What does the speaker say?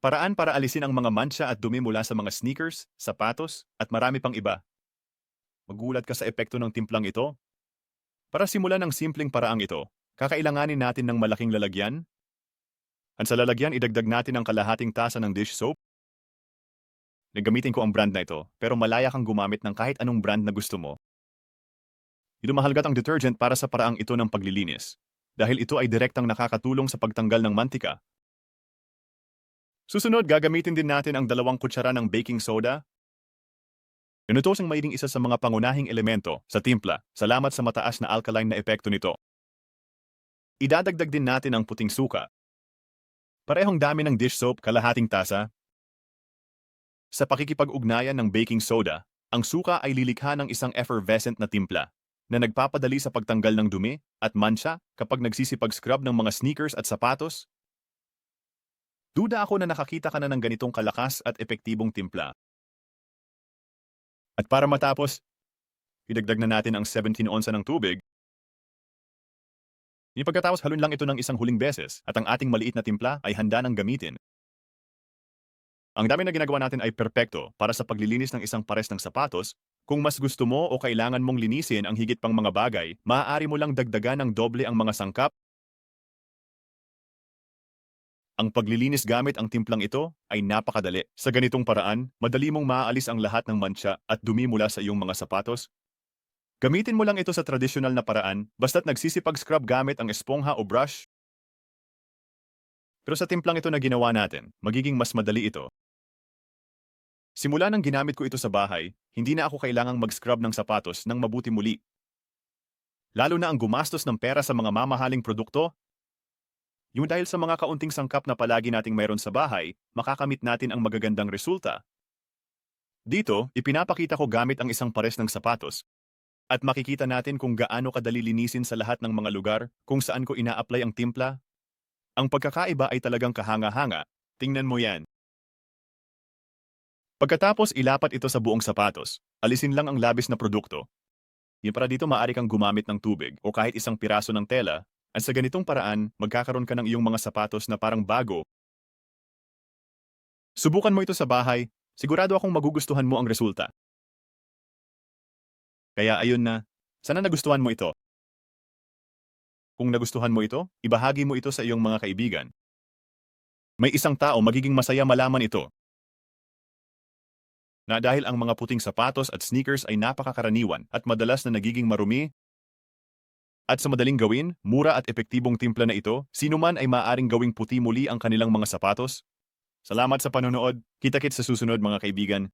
Paraan para alisin ang mga mancha at dumi mula sa mga sneakers, sapatos, at marami pang iba. Magulat ka sa epekto ng timplang ito? Para simulan ang simpleng paraang ito, kakailanganin natin ng malaking lalagyan. At sa lalagyan, idagdag natin ang kalahating tasa ng dish soap. Nagamitin ko ang brand na ito, pero malaya kang gumamit ng kahit anong brand na gusto mo. Ilumahalgat ang detergent para sa paraang ito ng paglilinis, dahil ito ay direktang nakakatulong sa pagtanggal ng mantika. Susunod, gagamitin din natin ang dalawang kutsara ng baking soda. Inutosang magiging isa sa mga pangunahing elemento sa timpla, salamat sa mataas na alkaline na epekto nito. Idadagdag din natin ang puting suka. Parehong dami ng dish soap, kalahating tasa. Sa pakikipag-ugnayan ng baking soda, ang suka ay lilikha ng isang effervescent na timpla na nagpapadali sa pagtanggal ng dumi at mancha kapag nagsisipag-scrub ng mga sneakers at sapatos. Duda ako na nakakita ka na ng ganitong kalakas at epektibong timpla. At para matapos, idagdag na natin ang 17 onsa ng tubig. Di pagkatapos halun lang ito ng isang huling beses at ang ating maliit na timpla ay handa ng gamitin. Ang dami na ginagawa natin ay perpekto para sa paglilinis ng isang pares ng sapatos. Kung mas gusto mo o kailangan mong linisin ang higit pang mga bagay, maaari mo lang dagdagan ng doble ang mga sangkap. Ang paglilinis gamit ang timplang ito ay napakadali. Sa ganitong paraan, madali mong maaalis ang lahat ng mancha at dumi mula sa iyong mga sapatos. Gamitin mo lang ito sa tradisyonal na paraan basta't nagsisipag-scrub gamit ang espongha o brush. Pero sa timplang ito na ginawa natin, magiging mas madali ito. Simula nang ginamit ko ito sa bahay, hindi na ako kailangang mag-scrub ng sapatos nang mabuti muli. Lalo na ang gumastos ng pera sa mga mamahaling produkto yung dahil sa mga kaunting sangkap na palagi nating mayroon sa bahay, makakamit natin ang magagandang resulta. Dito, ipinapakita ko gamit ang isang pares ng sapatos. At makikita natin kung gaano kadali linisin sa lahat ng mga lugar kung saan ko ina-apply ang timpla. Ang pagkakaiba ay talagang kahanga-hanga. Tingnan mo yan. Pagkatapos ilapat ito sa buong sapatos, alisin lang ang labis na produkto. Yung para dito maaari kang gumamit ng tubig o kahit isang piraso ng tela at sa ganitong paraan, magkakaroon ka ng iyong mga sapatos na parang bago. Subukan mo ito sa bahay, sigurado akong magugustuhan mo ang resulta. Kaya ayun na, sana nagustuhan mo ito. Kung nagustuhan mo ito, ibahagi mo ito sa iyong mga kaibigan. May isang tao magiging masaya malaman ito. Na dahil ang mga puting sapatos at sneakers ay napakakaraniwan at madalas na nagiging marumi, at sa madaling gawin, mura at epektibong timpla na ito, sino man ay maaaring gawing puti muli ang kanilang mga sapatos. Salamat sa panonood. Kita-kits sa susunod mga kaibigan.